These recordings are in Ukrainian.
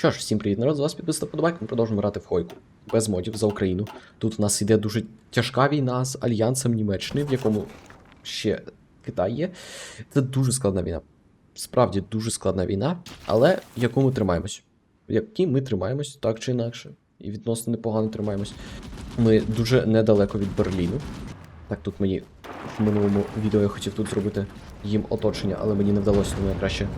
Що ж, всім привіт, народ, з вас підписано подобайк, ми продовжуємо грати в Хойку. Без модів за Україну. Тут в нас іде дуже тяжка війна з Альянсом Німеччини, в якому ще Китай є. Це дуже складна війна. Справді дуже складна війна, але в яку ми тримаємось. В якій ми тримаємось, так чи інакше. І відносно непогано тримаємось. Ми дуже недалеко від Берліну. Так, тут мені в минулому відео я хотів тут зробити їм оточення, але мені не вдалося, тому я краще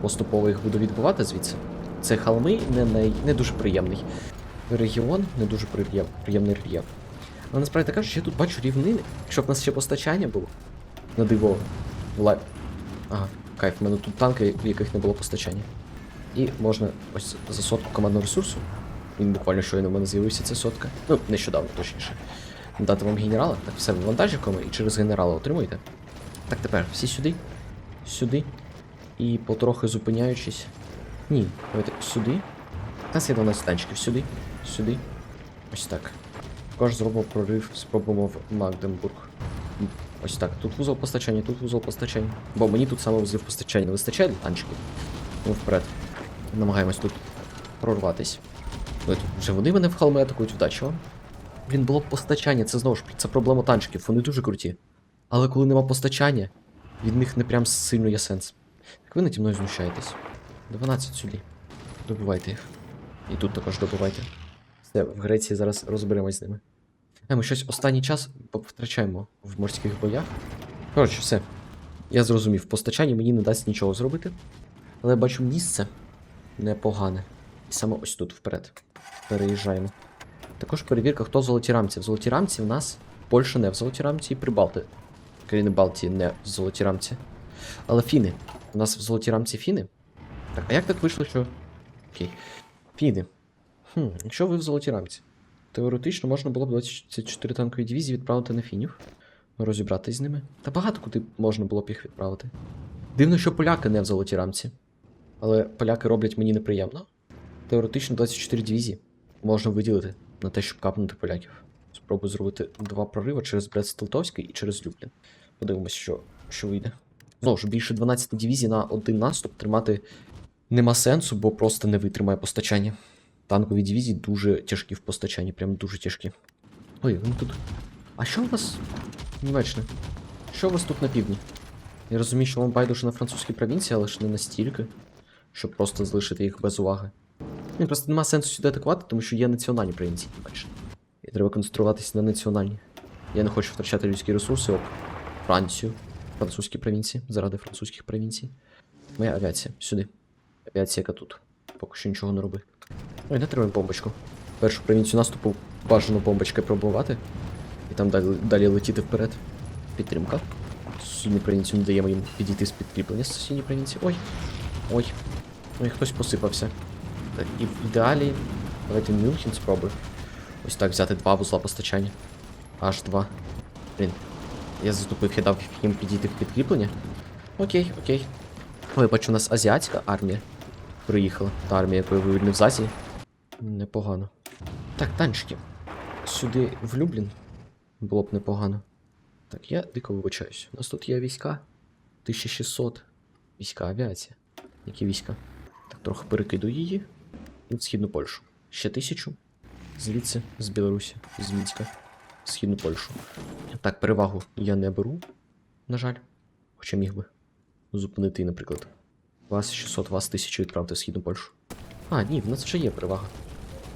поступово їх буду відбивати звідси. Це холми не, най... не дуже приємний регіон, не дуже приєм... приємний рельєф. Але насправді так кажучи, я тут бачу рівнини. Якщо б у нас ще постачання було на диво. Лайв. Ага, кайф, в мене тут танки, в яких не було постачання. І можна ось за сотку командного ресурсу. Він буквально щойно в мене з'явився ця сотка. Ну, нещодавно, точніше. Дати вам генерала, так все вантажиками і через генерала отримуєте. Так тепер всі сюди, сюди. І потрохи зупиняючись. Ні, давайте сюди. Нас є 12 танчиків. Сюди, сюди. Ось так. Також зробимо прорив, спробуємо в Магденбург. Ось так. Тут вузол постачання, тут вузол постачання. Бо мені тут саме вузлів постачання не вистачає танчиків. Тому вперед. Намагаємось тут прорватись. Тут вже вони мене в холми атакують, вдачі вам. Блін, було б постачання, це знову ж це проблема танчиків, вони дуже круті. Але коли нема постачання, від них не прям сильно є сенс. Так ви наді мною знущаєтесь. 12 сюди. Добивайте їх. І тут також добивайте. Все, в Греції зараз розберемось з ними. А ми щось останній час втрачаємо в морських боях. Коротше, все. Я зрозумів, постачання мені не дасть нічого зробити. Але я бачу місце непогане. І саме ось тут вперед. Переїжджаємо. Також перевірка, хто в золоті рамці. В золоті рамці в нас Польща не в золоті рамці і Прибалти. Країни Балтії не в золоті рамці. Але фіни. У нас в золотій рамці фіни. Так, а як так вийшло, що. Окей. Фіни. Хм, якщо ви в золотій рамці, теоретично можна було б 24 танкові дивізії відправити на фінів. Розібратись з ними. Та багато куди можна було б їх відправити. Дивно, що поляки не в золотій рамці. Але поляки роблять мені неприємно. Теоретично 24 дивізії можна виділити на те, щоб капнути поляків. Спробую зробити два прориви через Брест-Литовський і через Люблін. Подивимось, що, що вийде. Знову ж, більше 12 дивізій на один наступ тримати нема сенсу, бо просто не витримає постачання. Танкові дивізії дуже тяжкі в постачанні, прям дуже тяжкі. Ой, вони тут. А що у вас? Німеччина? Що у вас тут на півдні? Я розумію, що вам байдуже на французькій провінції, але ж не настільки, щоб просто залишити їх без уваги. Ні, просто нема сенсу сюди атакувати, тому що є національні провінції Німеччини. І треба концентруватися на національні. Я не хочу втрачати людські ресурси, об Францію, французькі провінції, заради французьких провінцій. Моя авіація, сюди. Авіація, яка тут. Поки що нічого не роби. Ой, не треба бомбочку. Першу провінцію наступу бажано бомбочкою пробувати. І там далі, далі летіти вперед. Підтримка. Сусідню провінцію не даємо їм підійти з підкріплення з сусідньої провінції. Ой. Ой. Ой, хтось посипався. Так, і в ідеалі. Давайте Мюнхен спробую. Ось так взяти два вузла постачання. Аж два. Блін. Я заступив, я дав їм підійти в підкріплення. Окей, окей. Ой, бачу, у нас азіатська армія приїхала. Та армія, яку я вивільнив з Непогано. Так, танчики. Сюди в Люблін було б непогано. Так, я дико вибачаюсь. У нас тут є війська. 1600. Війська, авіація. Які війська? Так, трохи перекидую її. І в східну Польщу. Ще тисячу. Звідси, з Білорусі, з Мінська. в Східну Польщу. Так, перевагу я не беру, на жаль. Хоча міг би зупинити, наприклад. Вас 600, вас 1000 відправити в Східну Польщу. А, ні, в нас вже є перевага.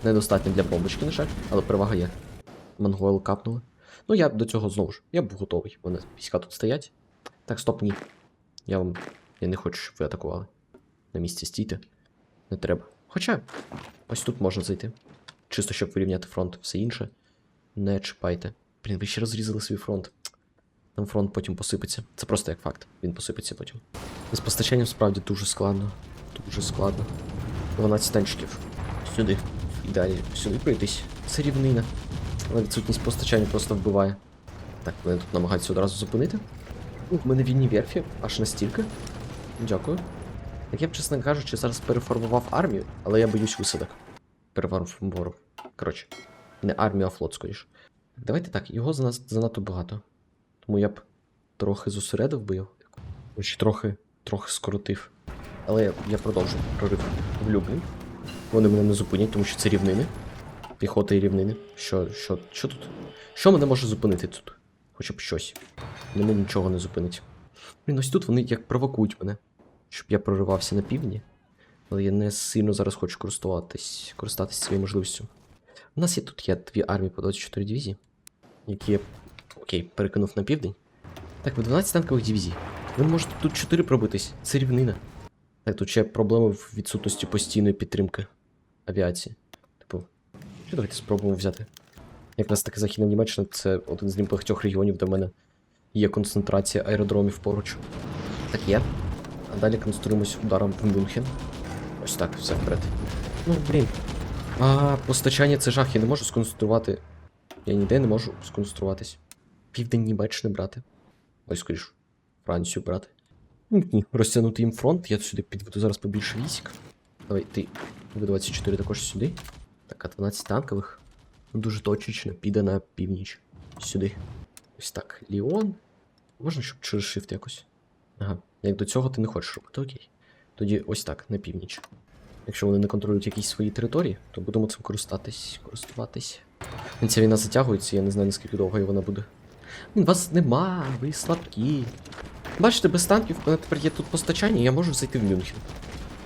Недостатньо для бомбочки, на жаль, але перевага є. Монголи капнули. Ну, я до цього знову ж. Я був готовий. Вони війська тут стоять. Так, стоп, ні. Я вам. Я не хочу, щоб ви атакували. На місці стійте. Не треба. Хоча, ось тут можна зайти. Чисто щоб вирівняти фронт, все інше. Не чіпайте. Блін, ви ще розрізали свій фронт. Там фронт потім посипеться. Це просто як факт. Він посипеться потім. З постачанням справді дуже складно. Дуже складно. 12 танчиків. Сюди. І далі сюди пройтись. Це рівнина. Але відсутність постачання просто вбиває. Так, мене тут намагаються одразу зупинити. У мене вільні верфі, аж настільки. Дякую. Так я б, чесно кажучи, зараз переформував армію, але я боюсь висадок. Переформував. Коротше, не армію, а флот, скоріш. Давайте так, його занадто багато. Тому я б трохи зосередив би його. Чи трохи, трохи скоротив. Але я, я продовжу прорив в Люблін. Вони мене не зупинять, тому що це рівнини. Піхота і рівнини. Що, що, що тут? Що мене може зупинити тут? Хоча б щось. Мене нічого не зупинить. Блін, ось тут вони як провокують мене, щоб я проривався на півдні. Але я не сильно зараз хочу користуватись, користатись цією можливістю. У нас є тут є дві армії по 24 дивізії, які я окей, перекинув на південь. Так, ви 12 танкових дивізій. Ви можете тут 4 пробитись. Це рівнина. Так, тут ще проблеми в відсутності постійної підтримки авіації. Типу, що давайте спробуємо взяти. Як нас таки Західна Німеччина, це один з небагатьох регіонів, де в мене є концентрація аеродромів поруч. Так є. А далі концентруємось ударом в Мюнхен. Ось так, все вперед. Ну, блін. А постачання це жах, я не можу сконцентрувати. Я ніде не можу сконцентруватись. Південь Німеччини брати. Ой, скоріш, Францію брати. Ну, Ні, розтягнути їм фронт, я сюди підведу зараз побільше військ. Давай, ти В-24 також сюди. Так, а 12 танкових. Ну, Дуже точечно піде на північ. Сюди. Ось так. Ліон. Можна, щоб через shift якось. Ага. Як до цього ти не хочеш робити, окей. Тоді ось так, на північ. Якщо вони не контролюють якісь свої території, то будемо цим користатись, користуватись. Ця війна затягується, я не знаю наскільки довго вона буде. Вас нема, ви слабкі. Бачите, без танків мене тепер є тут постачання, я можу зайти в Мюнхен.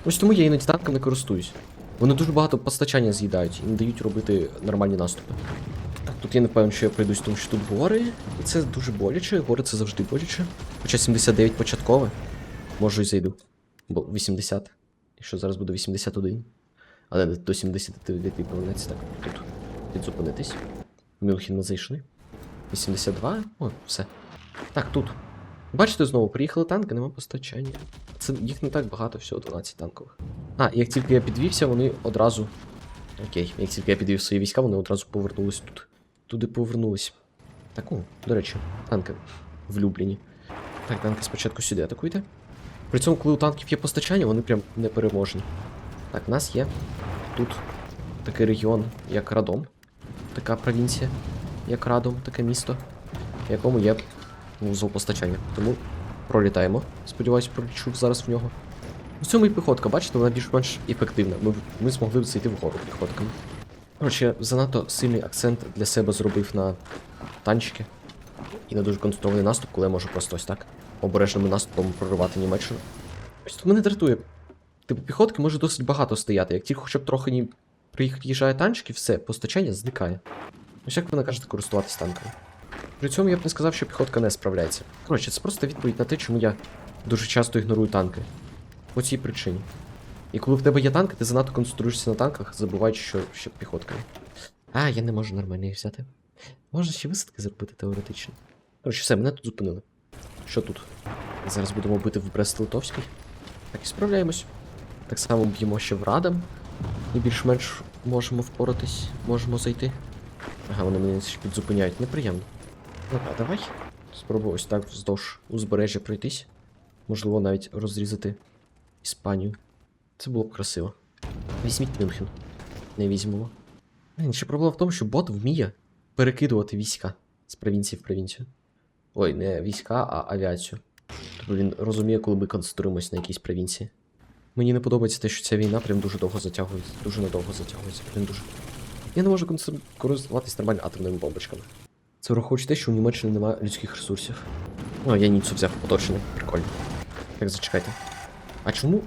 Ось тому я іноді танком не користуюсь. Вони дуже багато постачання з'їдають і не дають робити нормальні наступи. Так, тут я не певен, що я пройдусь, тому що тут гори, і це дуже боляче, гори це завжди боляче. Хоча 79 початкове. Може і зайду. Бо 80. Якщо зараз буде 81. Але до 79 повернеться так. Тут підзупинитись. Мюнхен ми зайшли. 82. О, все. Так, тут. Бачите, знову приїхали танки, нема постачання. Це їх не так багато, всього 12 танкових. А, як тільки я підвівся, вони одразу. Окей, як тільки я підвів свої війська, вони одразу повернулись тут. Туди повернулись. Так, о, до речі, танки влюблені. Так, танки спочатку сюди атакуйте. При цьому, коли у танків є постачання, вони прям непереможні. Так, в нас є тут такий регіон, як Радом. Така провінція, як Радом, таке місто, в якому є вузол. Тому пролітаємо. Сподіваюсь, пролічу зараз в нього. У цьому і піхотка, бачите, вона більш-менш ефективна. Ми, ми змогли б зайти вгору піхотками. Коротше, занадто сильний акцент для себе зробив на танчики. І на дуже концентрований наступ, коли я можу просто ось так обережним наступом проривати Німеччину. Ось тут мене дратує. Типу, піхотки може досить багато стояти. Як тільки хоча б трохи ні... приїжджає танчики, все, постачання зникає. Ось як ви накажете користуватись танками. При цьому я б не сказав, що піхотка не справляється. Коротше, це просто відповідь на те, чому я дуже часто ігнорую танки. По цій причині. І коли в тебе є танки, ти занадто концентруєшся на танках, забуваючи, що ще піхотка. А, я не можу нормально їх взяти. Можна ще висадки зробити теоретично. Коротше, все, мене тут зупинили. Що тут? Зараз будемо бити в Брест-Литовський. Так і справляємось. Так само б'ємо ще в Радам. І більш-менш можемо впоратись, можемо зайти. Ага, вони мене підзупиняють, неприємно. Ну а давай. Спробую ось так вздовж узбережжя пройтись. Можливо, навіть розрізати Іспанію. Це було б красиво. Візьміть Мюнхен. Не візьмемо. Ще проблема в тому, що бот вміє перекидувати війська з провінції в провінцію. Ой, не війська, а авіацію. Тобто він розуміє, коли ми концентруємось на якійсь провінції. Мені не подобається те, що ця війна прям дуже довго затягується. Дуже надовго затягується. Прям дуже. Я не можу користуватись нормально атомними бомбочками. Це враховуючи те, що у Німеччині немає людських ресурсів. О, я Ніцу взяв оточення. Прикольно. Так, зачекайте. А чому?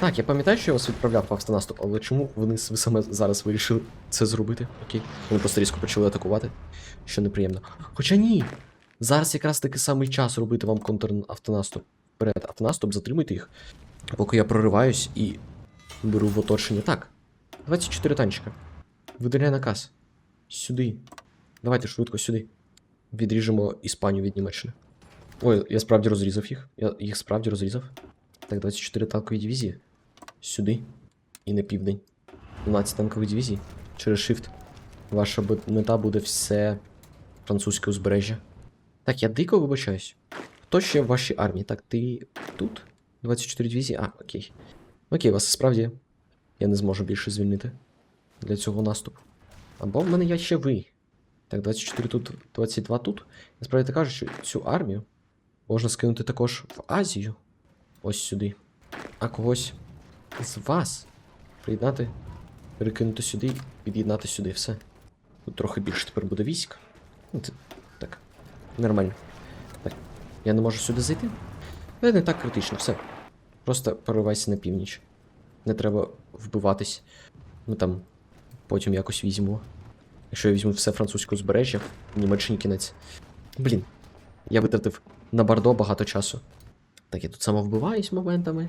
Так, я пам'ятаю, що я вас відправляв в автонаступ, але чому вони ви саме зараз вирішили це зробити? Окей. Вони просто різко почали атакувати, що неприємно. Хоча ні. Зараз якраз таки самий час робити вам контр-автонаступ. Вперед, автонаступ, затримуйте їх. Поки я прориваюсь і беру в оточення. Так. 24 танчика. Видаляй наказ. Сюди. Давайте швидко сюди. Відріжемо Іспанію від Німеччини. Ой, я справді розрізав їх. Я їх справді розрізав. Так, 24 танкові дивізії. Сюди. І на південь. 12 танкових дивізій. Через Shift. Ваша мета буде все французьке узбережжя. Так, я дико вибачаюсь. Хто ще в вашій армії? Так, ти тут? 24 дивізії? А, окей. Окей, вас справді я не зможу більше звільнити для цього наступу. Або в мене є ще ви. Так, 24 тут, 22 тут. Насправді кажуть, що цю армію можна скинути також в Азію. Ось сюди. А когось з вас приєднати перекинути сюди під'єднати сюди все. Тут трохи більше тепер буде військ. Ну, це, так. Нормально. Так. Я не можу сюди зайти. Але не так критично, все. Просто переривайся на північ. Не треба вбиватись. Ми там потім якось візьмемо. Якщо я візьму все французьке узбережжя, Німеччині кінець. Блін, я витратив на Бардо багато часу. Так, я тут самовбиваюсь моментами.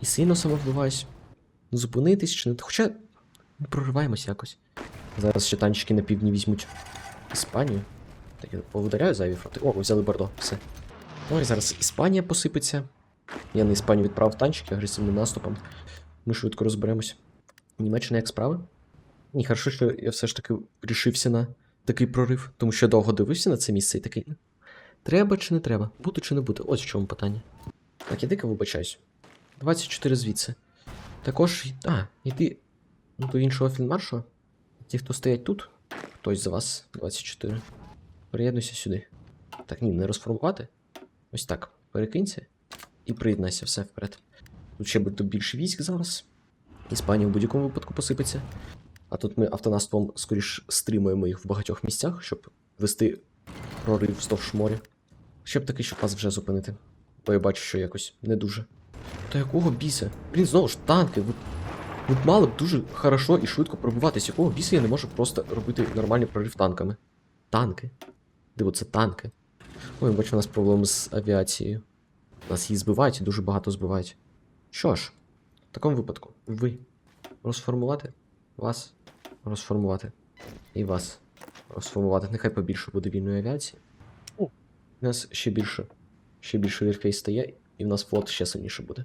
І сильно самовбиваюсь. Зупинитись чи не. Хоча прориваємось якось. Зараз ще танчики на півдні візьмуть Іспанію. Так, я повидаряю зайві фронти. О, взяли Бордо, все. І зараз Іспанія посипеться. Я на Іспанію відправив танчики агресивним наступом. Ми швидко розберемось. Німеччина як справи? Ні, хорошо, що я все ж таки рішився на такий прорив, тому що я довго дивився на це місце і такий. «Ну, Треба чи не треба? Бути чи не бути? Ось в чому питання. Так, я дико вибачаюсь. 24 звідси. Також. А, йди до іншого фінмаршу. Ті, хто стоять тут, хтось з вас 24. Приєднуйся сюди. Так, ні, не розформувати. Ось так. Перекинься і приєднайся все вперед. Тут ще буде більше військ зараз. Іспанія в будь-якому випадку посипеться. А тут ми автонаступом скоріш стримуємо їх в багатьох місцях, щоб вести прорив вздовж моря. Щоб такий, щоб вас вже зупинити. Бо я бачу, що якось не дуже. Та якого біса? Блін, знову ж танки. Ви, ви мали б дуже хорошо і швидко пробиватись. Якого біса я не можу просто робити нормальний прорив танками? Танки. Диво, це танки. Ой, бачу, у нас проблеми з авіацією. Нас її збивають дуже багато збивають. Що ж, в такому випадку, ви розформувати вас, розформувати. І вас розформувати. Нехай побільше буде вільної авіації. У нас ще більше. Ще більше вірфей стає, і в нас флот ще сильніше буде.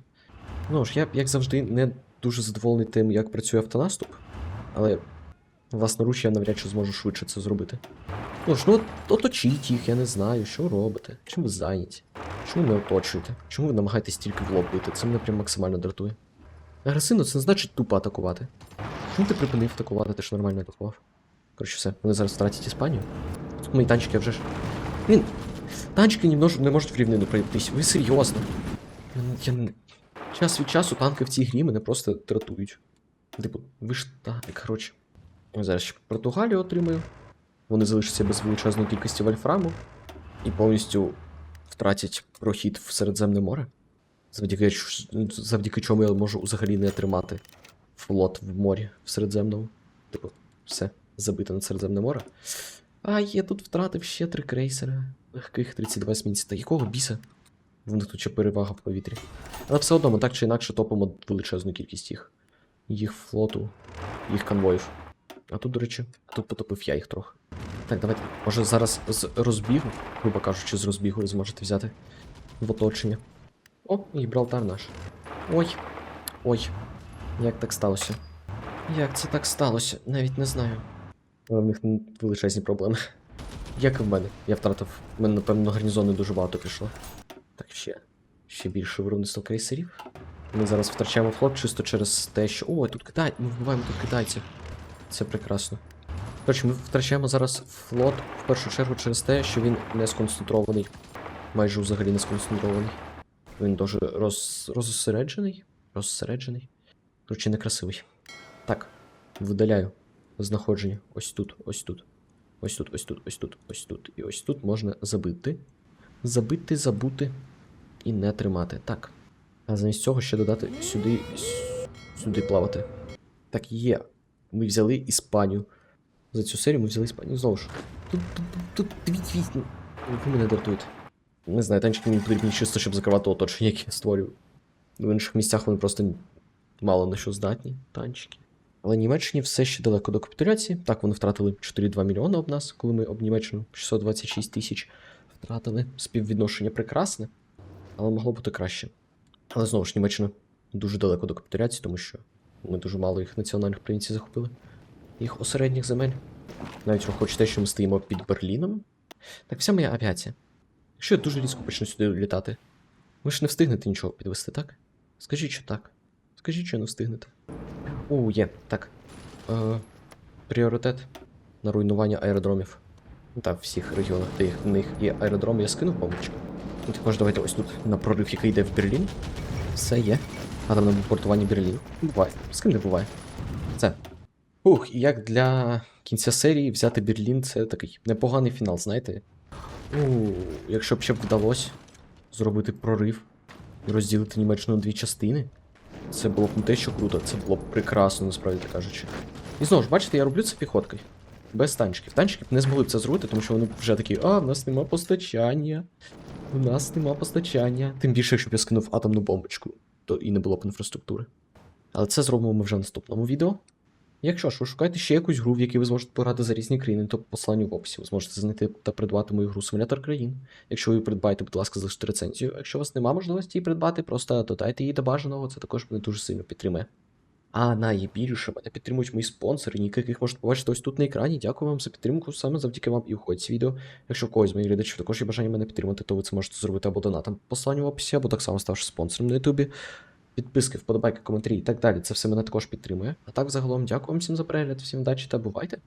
Ну ж, я, як завжди, не дуже задоволений тим, як працює автонаступ, але власноруч я навряд чи зможу швидше це зробити. Ну ж, ну от оточіть їх, я не знаю, що робите, чим ви зайняті, чому не оточуєте, чому ви намагаєтесь тільки в лоб бити, це мене прям максимально дратує. Агресивно це не значить тупо атакувати. Чому ти припинив атакувати, ти ж нормально атакував? Коротше, все, вони зараз втратять Іспанію. Мої танчики вже ж. Блін, танчики не, мож- не можуть в рівнину пройтись. Ви серйозно? Я, Час від часу танки в цій грі мене просто дратують. Типу, ви ж так, коротше. Зараз ще Португалію отримаю. Вони залишаться без величезної кількості вольфраму і повністю втратять прохід в Середземне море. Завдяки, завдяки чому я можу взагалі не тримати флот в морі в Середземному. Типу, все, забито на Середземне море. А я тут втратив ще три крейсери. Легких 32 есмінців. Та якого біса? В них тут ще перевага в повітрі. Але все одно ми так чи інакше топимо величезну кількість їх. Їх флоту, їх конвоїв. А тут, до речі, тут потопив я їх трохи. Так, давайте. Може зараз з розбігу, грубо кажучи, з розбігу ви зможете взяти в оточення. О, Гібралтар наш. Ой. Ой. Як так сталося? Як це так сталося? Навіть не знаю. Але в них величезні проблеми. Як і в мене. Я втратив. В мене, напевно, гарнізони дуже багато пішло. Так, ще. Ще більше виробництво крейсерів. Ми зараз втрачаємо флот чисто через те, що. О, тут Китай! Ми вбиваємо тут китайців. Це прекрасно. Коротше, ми втрачаємо зараз флот в першу чергу через те, що він не сконцентрований. Майже взагалі не сконцентрований. Він дуже роз... розосереджений. Розсереджений. Коротше, некрасивий. Так, видаляю знаходження. Ось тут, ось тут. Ось тут, ось тут, ось тут, ось тут. І ось тут можна забити. Забити, забути і не тримати. Так. А замість цього ще додати сюди. Сюди плавати. Так, є. Ми взяли Іспанію. За цю серію ми взяли Іспанію знову ж. Тут, тут, тут, дві дві. ну, Ви мене дратуєте. Не знаю, танчики мені потрібні чисто, щоб закривати оточення, яке я створюю. В інших місцях вони просто мало на що здатні, танчики. Але Німеччині все ще далеко до капітуляції. Так, вони втратили 4,2 мільйони об нас, коли ми об Німеччину 626 тисяч втратили. Співвідношення прекрасне, але могло бути краще. Але знову ж Німеччина дуже далеко до капітуляції, тому що ми дуже мало їх національних провінцій захопили. Їх осередніх земель. Навіть враховуючи те, що ми стоїмо під Берліном. Так, вся моя авіація. Якщо я дуже різко почну сюди літати, ви ж не встигнете нічого підвести, так? Скажіть, що так. Скажіть, що не встигнете. О, є, так. Е, пріоритет на руйнування аеродромів. Ну, Та в всіх регіонах, де в них є аеродром, я скинув помічку. Ну, також давайте ось тут на прорив, який йде в Берлін. Все є. Атомне бомбардування Берліну. Буває. З ким не буває. Це. Ух, як для кінця серії взяти Берлін це такий непоганий фінал, знаєте? У, якщо б ще б вдалося зробити прорив і розділити Німеччину на дві частини, це було б не те, що круто, це було б прекрасно, насправді кажучи. І знову ж, бачите, я роблю це піхоткою. Без танчиків. Танчики б не змогли б це зробити, тому що вони вже такі, а, в нас нема постачання. У нас нема постачання. Тим більше, якщо б я скинув атомну бомбочку, то і не було б інфраструктури. Але це зробимо ми вже в наступному відео. Якщо ж ви шукаєте ще якусь гру, в якій ви зможете пограти за різні країни, то по посиланню в описі ви зможете знайти та придбати мою гру Симулятор країн. Якщо ви придбаєте, будь ласка, залиште рецензію. Якщо у вас немає можливості її придбати, просто додайте її до бажаного, це також мене дуже сильно підтримує. А найбільше мене підтримують мої спонсори, ніки яких можете побачити ось тут на екрані. Дякую вам за підтримку. Саме завдяки вам і входить відео. Якщо когось з моїх глядачів також є бажання мене підтримати, то ви це можете зробити або донатом по посиланню в описі, або так само ставши спонсором на Ютубі. Підписки, вподобайки, коментарі і так далі. Це все мене також підтримує. А так, загалом, дякую вам всім за перегляд, всім удачі та бувайте!